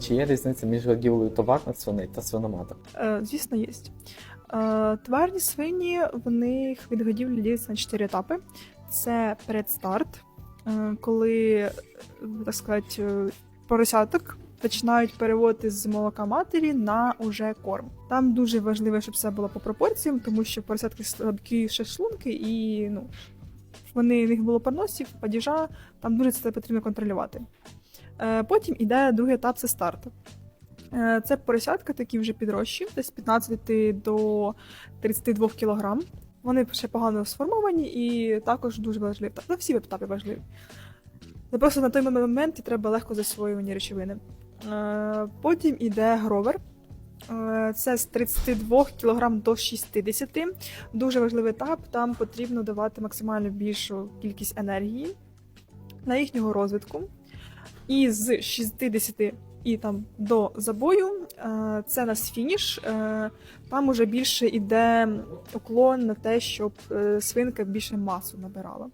Чи є різниця між годівлею товарних свиней та свиноматок? Е, Звісно, є. Е, Тварні свині в них від годівлі діляться на чотири етапи: це предстарт, е, коли, так сказати, е, поросяток починають переводити з молока матері на уже корм. Там дуже важливо, щоб все було по пропорціям, тому що поросятки слабкі ще шлунки, і ну, вони в них було поносів, падіжа, там дуже це потрібно контролювати. Е, Потім іде другий етап це старт. Е, Це поросятка, такі вже підрощі, десь з 15 до 32 кг. Вони ще погано сформовані і також дуже важливі. Та всі етапи важливі. Ну, Просто на той момент треба легко засвоювані речовини. Е, Потім іде гровер. Це з 32 кг до 60 Дуже важливий етап. Там потрібно давати максимально більшу кількість енергії на їхнього розвитку. І з 60 і там до забою е, це нас фініш. Е, Там уже більше йде уклон на те, щоб е, свинка більше масу набирала.